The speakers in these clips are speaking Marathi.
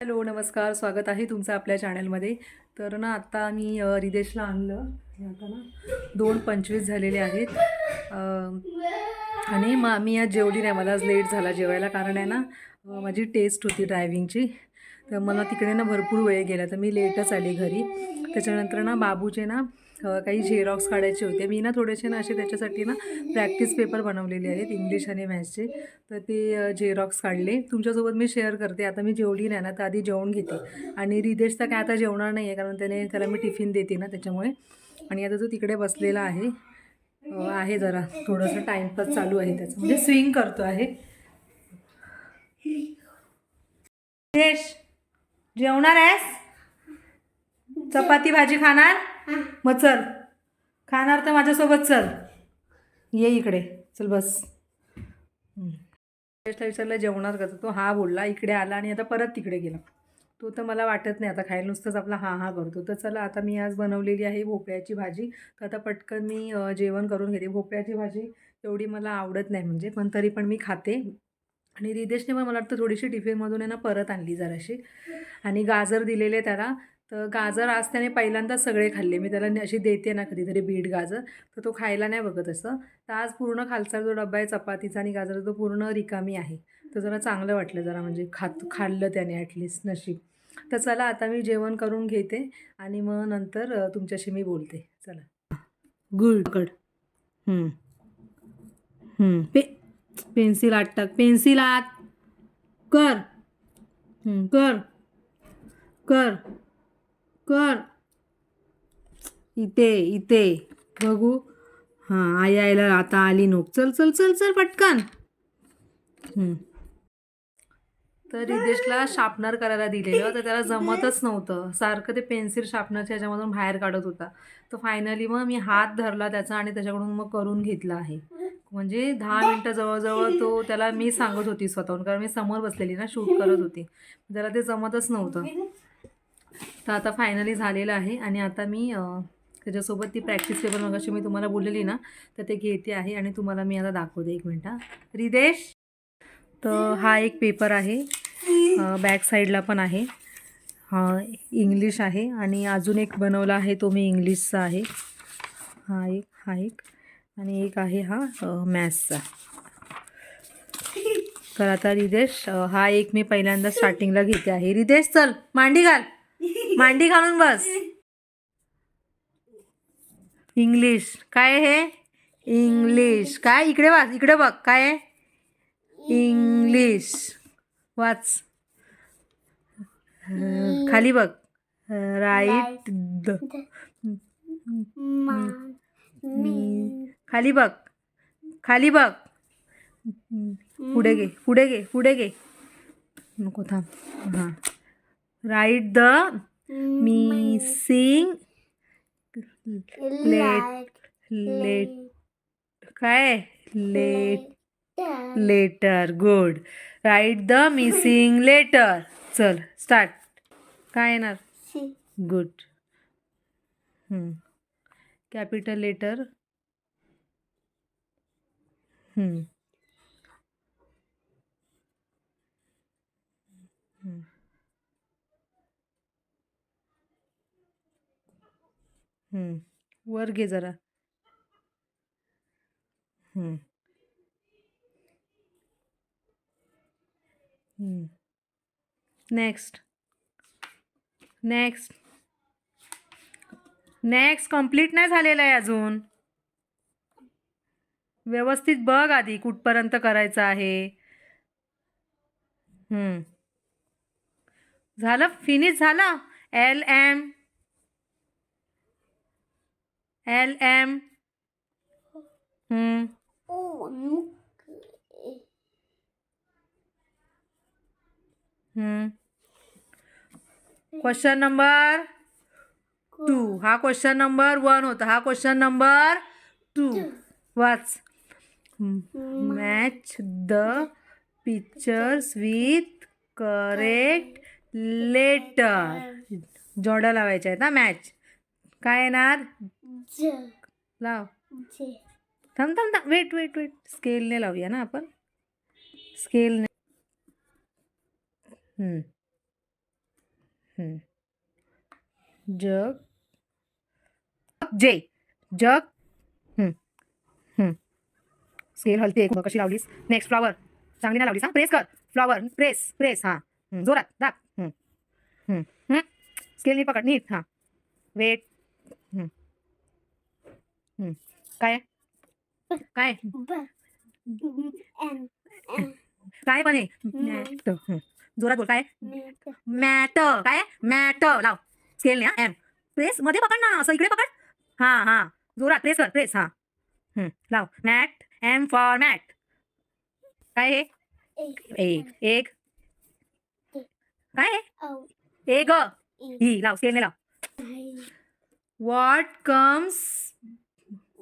हॅलो नमस्कार. स्वागत आहे तुमचं आपल्या चॅनलमध्ये. तर ना आत्ता मी रिदेशला आणलं. हे आता ना दोन पंचवीस झालेले आहेत. आणि मग मी आज जेवली नाही. मला आज लेट झाला जेवायला कारण आहे ना माझी टेस्ट होती ड्रायव्हिंगची. तर मला तिकडे ना भरपूर वेळ गेला. तर मी लेटच आली घरी. त्याच्यानंतर ना बाबूचे ना काही झेरॉक्स काढायचे होते. मी ना थोडेसे ना असे त्याच्यासाठी ना प्रॅक्टिस पेपर बनवलेले आहेत इंग्लिश आणि मॅथ्सचे तर ते झेरॉक्स काढले. तुमच्यासोबत मी शेअर करते. आता मी जेवली नाही ना तर आधी जेवण घेते. आणि रिदेश तर काय आता जेवणार नाही आहे कारण त्याने त्याला मी टिफिन देते ना त्याच्यामुळे. आणि आता तो तिकडे बसलेला आहे. आहे जरा. थोडंसं टाईमपास चालू आहे त्याचं. म्हणजे स्विंग करतो आहे. रिदेश जेवणार आहेस? चपाती भाजी खाणार? मग चल. खाणार तर माझ्यासोबत चल. ये इकडे. चल बस. टेस्टला विचारलं जेवणार का? तो हा बोलला इकडे आला आणि आता परत तिकडे गेला. तो तर मला वाटत नाही. आता खायला नुसतंच आपला हा हा करतो. तर चला आता मी आज बनवलेली आहे भोपळ्याची भाजी. तर आता पटकन मी जेवण करून घेते. भोपळ्याची भाजी एवढी मला आवडत नाही म्हणजे पण तरी पण मी खाते. आणि रिदेशने पण मला वाटतं थोडीशी टिफिनमधून आहे ना परत आणली जराशी. आणि गाजर दिलेले त्याला. तर गाजर आज त्याने पहिल्यांदाच सगळे खाल्ले. मी त्याला अशी देते ना कधीतरी बीट गाजर. तर तो खायला नाही बघत असं. तर आज पूर्ण खालचा जो डब्बा आहे चपातीचा आणि गाजर तो पूर्ण रिकामी आहे. तर जरा चांगलं वाटलं जरा म्हणजे खात खाल्लं त्याने ॲटलिस्ट नशीब. तर चला आता मी जेवण करून घेते आणि मग नंतर तुमच्याशी मी बोलते. चला. गुड गड पे पेन्सिल आत टाक. पेन्सिल आत. कर. कर. कर. कर. इथे इथे. बघू. हां आई आईला आता आली नोक. चल चल चल चल पटकन. तर रिदेशला शार्पनर करायला दिलेलं तर त्याला जमतच नव्हतं. सारखं ते पेन्सिल शार्पनरच्या ह्याच्यामधून बाहेर काढत होता. तर फायनली मग मी हात धरला त्याचा आणि त्याच्याकडून मग करून घेतला आहे. म्हणजे दहा मिनटं जवळजवळ तो त्याला मी सांगत होती स्वतःहून कारण मी समोर बसलेली ना शूट करत होती. त्याला ते जमतच नव्हतं. तर आता फायनली झालेलं आहे आणि आता मी त्याच्यासोबत ती प्रॅक्टिस पेपर मगाशी मी तुम्हाला बोललेली ना तर ते घेते आहे आणि तुम्हाला मी आता दाखवते एक मिनटं रिदेश? तर हा एक पेपर आहे बॅक साईडला पण आहे. हा इंग्लिश आहे आणि अजून एक बनवला आहे तो मी इंग्लिशचा आहे. हा एक हा एक आणि एक आहे हा मॅथ्सचा तर आता रिदेश हा एक मी पहिल्यांदा स्टार्टिंगला घेते आहे. रिदेश चल मांडी घाल. मांडी घालून बस. इंग्लिश. काय हे? इंग्लिश. काय? इकडे वाच. इकडे बघ. काय इंग्लिश. वाच. खाली बघ. Write the. खाली बघ. खाली बघ. पुढे घे. पुढे घे. पुढे घे. नको थांब. हां. Write the missing let let काय? Let letter good write the missing letter चल स्टार्ट काय येणार? गुड कॅपिटल लेटर वर घे जरा. हम्म. हम्म. नेक्स्ट नेक्स्ट नेक्स्ट कंप्लीट नाही झालेलं आहे अजून. व्यवस्थित बघ आधी कुठपर्यंत करायचं आहे. झालं? फिनिश झालं? L M L M hmm. Question number two हा क्वेश्चन नंबर वन होता. हा question number two watch match the pictures with correct letter जोड्या लावायच्या आहेत ना मॅच काय येणार? लाव. थांब थांब थांब. वेट वेट वेट स्केलने लावूया ना आपण? स्केलने हम्म. जग. जे जग. हम्म. हम्म. स्केल हलते बघ कशी लावलीस? नेक्स्ट फ्लॉवर चांगली ना लावलीस हा? प्रेस कर. फ्लॉवर प्रेस प्रेस हां. हम्म, जोरात. दाब. हम्म. हम्म. हम्म. स्केल नीट पकड. नीट. हां. वेट हम्म. हम्म. काय? आहे? काय काय पण आहे मॅट. जोरात बोल. काय? मॅट. काय? मॅट. लाव. स्केल ना एम प्रेस मध्ये पकड ना. असं इकडे पकड. हा हा. जोरात प्रेस कर. प्रेस हा. हम्म, लाव. मॅट एम फॉर मॅट काय आहे एक. एक. काय ए ग ही लाव. स्केल लाव. व्हॉट कम्स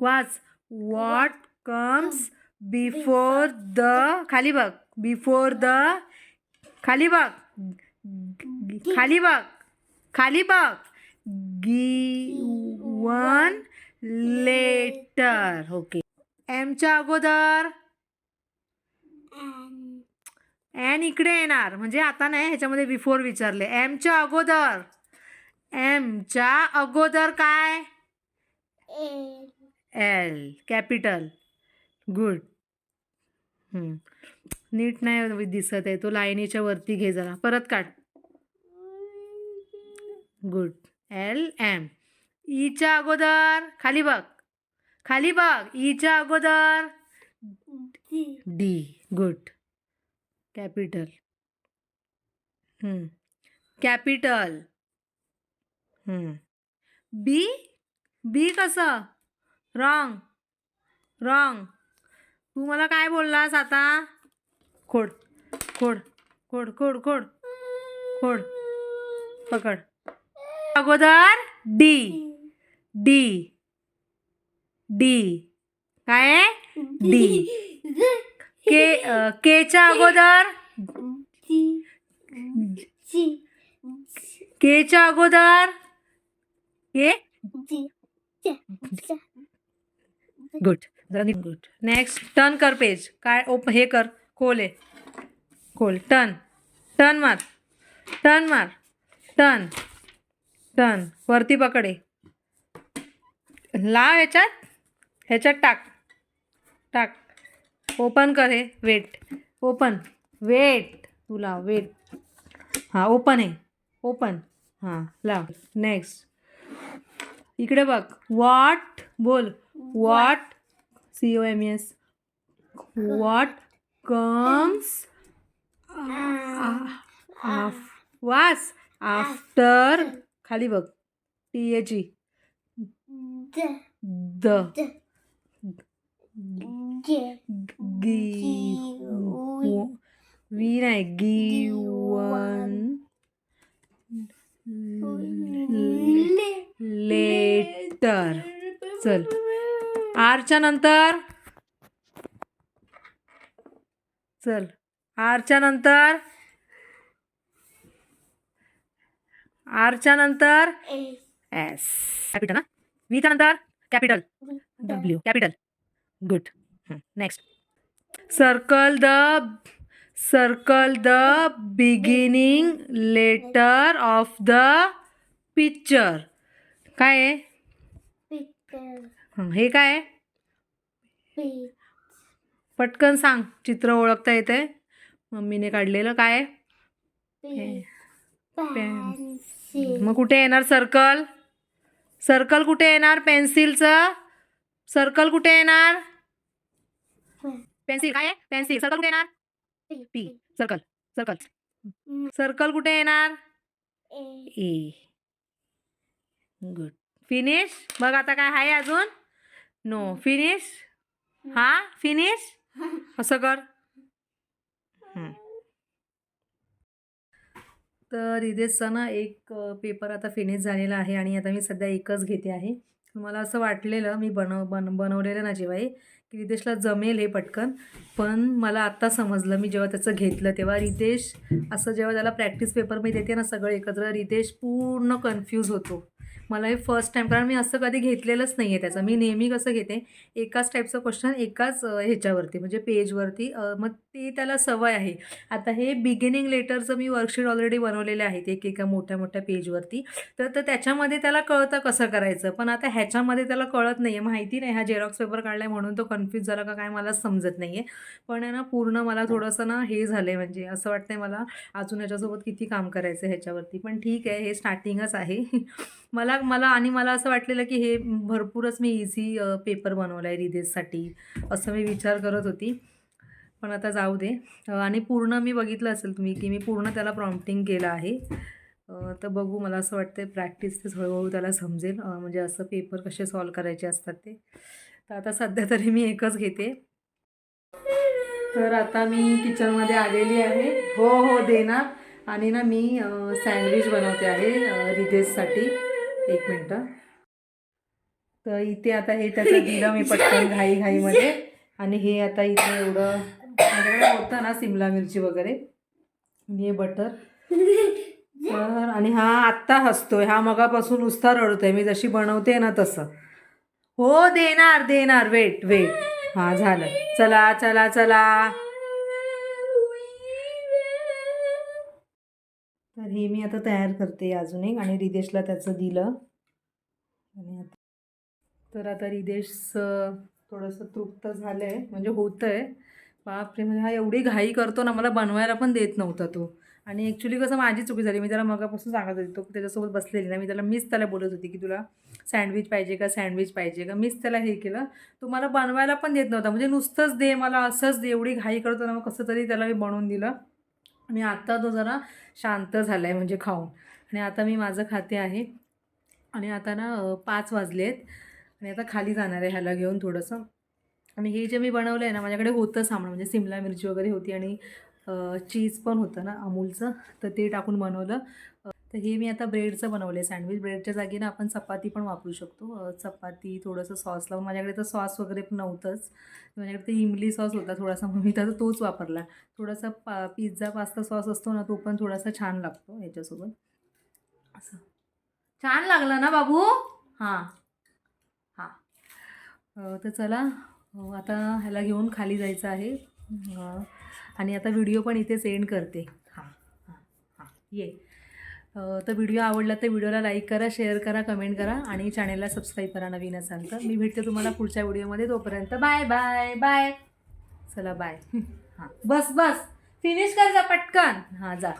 वाच व्हॉट कम्स बिफोर द खाली बघ बिफोर द खाली बघ खाली बघ खाली बघ. गिवन लेटर ओके एमच्या अगोदर. एन इकडे येणार. म्हणजे आता नाही ह्याच्यामध्ये बिफोर विचारले. एमच्या अगोदर. एमच्या अगोदर काय? L capital. गुड. नीट नाही दिसत आहे. तो लाईनीच्या वरती घे जरा. परत काढ. गुड. L M. ईच्या अगोदर. खाली बघ. खाली बघ. ईच्या अगोदर. D. Good. Capital. Capital. B? B कसं? रॉंग. रॉंग. तू मला काय बोललास आता? खोड. खोड. खोड. खोड. खोड. खोड. पकड. अगोदर डी डी डी काय डी के केच्या अगोदर? केच्या अगोदर? K good. Good. Next turn कर पेज काय ओप हे कर. खोल आहे खोल. टर्न टर्न मार. टर्न मार. टर्न टर्न वरती पकडे लाव ह्याच्यात. ह्याच्यात टाक. टाक. ओपन कर हे. वेट ओपन वेट तू लाव वेट हां ओपन आहे ओपन हां लाव. नेक्स्ट इकडे बघ. वॉट बोल. What C O M S what comes was after खाली बघ. टी एची द. गी वी नाही. गिवन. लेटर. चल. आरच्या नंतर. चल आरच्या नंतर. आरच्या नंतर. एस. कॅपिटल ना? वीच्या नंतर. Capital. W. Capital. Good. Next. Circle the circle the beginning letter of the picture. काय आहे? हं, काय? पटकन सांग चित्र ओळखता येते मम्मीने काढलेलं काय. मग कुठे येणार सर्कल? सर्कल कुठे येणार पेन्सिलचं? सर्कल कुठे येणार? पेन्सिल काय पेन्सिल. सर्कल कुठे येणार? पी. सर्कल. सर्कल. सर्कल कुठे येणार? ए. गुड. फिनिश? बघ आता काय आहे अजून. नो फिनिश हा फिनिश असं कर. तर इथेच ना एक पेपर आता फिनिश झालेला आहे आणि आता मी सध्या एकच घेते आहे. मला असं वाटलेलं मी बनव बन बनवलेलं ना जेव्हा की रितेशला जमेल हे पटकन. पण मला आत्ता समजलं मी जेव्हा त्याचं घेतलं तेव्हा रितेश असं जेव्हा त्याला प्रॅक्टिस पेपर मी देते ना सगळं एकत्र रितेश पूर्ण कन्फ्यूज होतो. मला हे फर्स्ट टाईम कारण मी असं कधी घेतलेलंच नाही आहे त्याचं. मी नेहमी कसं घेते एकाच टाईपचं क्वेश्चन एकाच ह्याच्यावरती म्हणजे पेजवरती मग ते त्याला सवय आहे. आता हे बिगिनिंग लेटरचं मी वर्कशीट ऑलरेडी बनवलेले आहेत एक एका मोठ्या मोठ्या पेजवरती तर तर त्याच्यामध्ये त्याला कळतं कसं करायचं. पण आता ह्याच्यामध्ये त्याला कळत नाही आहे माहिती नाही. हा जेरॉक्स पेपर काढला आहे म्हणून तो कन्फ्यूज झाला का काय मला समजत नाही आहे पण आहे ना पूर्ण मला थोडंसं ना हे झालं आहे म्हणजे असं वाटतंय मला अजून ह्याच्यासोबत किती काम करायचं आहे ह्याच्यावरती. पण ठीक आहे हे स्टार्टिंगच आहे. मला मला आणि मला असं वाटलेलं की हे भरपूरच मी इझी पेपर बनवला आहे रिदेशसाठी असं मी विचार करत होती. पण आता जाऊ दे. आणि पूर्ण मी बघितलं असेल तुम्ही की मी पूर्ण त्याला प्रॉम्प्टिंग केलं आहे. तर बघू मला असं वाटतं प्रॅक्टिस तेच हळूहळू त्याला समजेल. म्हणजे असं पेपर कसे सॉल्व करायचे असतात ते. तर आता सध्या तरी मी एकच घेते. तर आता मी किचनमध्ये आलेली आहे. हो हो देणार आणि ना मी सँडविच बनवते आहे अ, एक मिनटं. तर इथे आता हे त्याचं दिलं मी पटकन घाई घाईमध्ये आणि हे आता इथे एवढं होतं ना सिमला मिरची वगैरे. आणि हे बटर. तर आणि हा आत्ता हसतोय. हा मगापासून नुसता रडतोय. मी जशी बनवते ना तसं. हो देणार देणार. वेट वेट हां झालं. चला चला चला. हे मी आता तयार करते अजून एक आणि रिदेशला त्याचं दिलं. आणि आता तर आता रिदेशचं थोडंसं तृप्त झालं आहे म्हणजे होतं आहे बापरे म्हणजे हा एवढी घाई करतो ना मला बनवायला पण देत नव्हता तो. आणि ॲक्च्युली कसं माझी चुकी झाली मी त्याला मगापासून सांगत होती तो त्याच्यासोबत बसलेली ना मी त्याला मीच त्याला बोलत होती की तुला सँडविच पाहिजे का सँडविच पाहिजे का? मीच त्याला हे केलं. तो मला बनवायला पण देत नव्हता म्हणजे नुसतंच दे मला असंच दे एवढी घाई करतो ना मग कसं तरी त्याला मी बनवून दिलं. आणि आता तो जरा शांत झाला आहे म्हणजे खाऊन. आणि आता मी माझं खाते आहे. आणि आता ना पाच वाजले आहेत आणि आता खाली जाणार आहे ह्याला घेऊन थोडंसं. आणि हे जे मी बनवलं आहे ना माझ्याकडे होतं सामान म्हणजे सिमला मिरची वगैरे होती आणि चीज पण होतं ना अमूलचं. तर ते टाकून बनवलं. तर हे मी आता ब्रेडचं बनवलं आहे सँडविच ब्रेडच्या जागी ना आपण चपाती पण वापरू शकतो. चपाती थोडंसं सॉस लावून माझ्याकडे तर सॉस वगैरे पण नव्हतंच. माझ्याकडे ते इमली सॉस होता थोडासा मग मी त्याचा तोच वापरला. थोडासा पा पिझ्झा पास्ता सॉस असतो ना तो पण थोडासा छान लागतो ह्याच्यासोबत असं. छान लागला ना बाबू? हां. हां. तर चला आता ह्याला घेऊन खाली जायचं आहे. आणि आता व्हिडिओ पण इथेच एंड करते. हां. हां. हां. ये. तर व्हिडिओ आवडला तर व्हिडिओला लाईक करा शेअर करा कमेंट करा आणि चॅनेलला सबस्क्राईब करा नवीन असाल तर. मी भेटते तुम्हाला पुढच्या व्हिडिओमध्ये. तोपर्यंत बाय बाय बाय. चला बाय. हां. बस बस. फिनिश कर जा पटकन. हां जा.